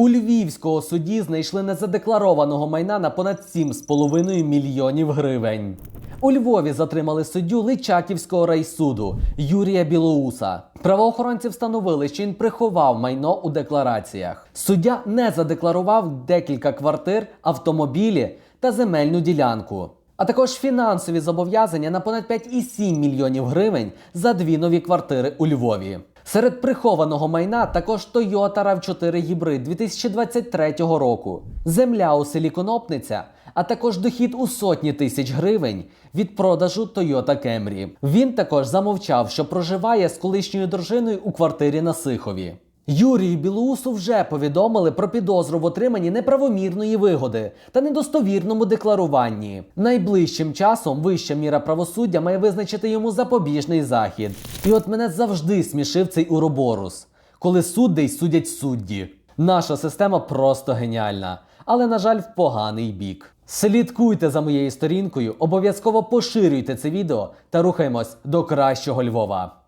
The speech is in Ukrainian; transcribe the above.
У львівського суді знайшли незадекларованого майна на понад 7,5 мільйонів гривень. У Львові затримали суддю Личаківського райсуду Юрія Білоуса. Правоохоронці встановили, що він приховав майно у деклараціях. Суддя не задекларував декілька квартир, автомобілі та земельну ділянку. А також фінансові зобов'язання на понад 5,7 мільйонів гривень за дві нові квартири у Львові. Серед прихованого майна також Toyota RAV4 гібрид 2023 року, земля у селі Конопниця, а також дохід у сотні тисяч гривень від продажу Toyota Camry. Він також замовчав, що проживає з колишньою дружиною у квартирі на Сихові. Юрію Білоусу вже повідомили про підозру в отриманні неправомірної вигоди та недостовірному декларуванні. Найближчим часом вища міра правосуддя має визначити йому запобіжний захід. І от мене завжди смішив цей уроборус, коли суддей судять судді. Наша система просто геніальна, але, на жаль, в поганий бік. Слідкуйте за моєю сторінкою, обов'язково поширюйте це відео та рухаємось до кращого Львова.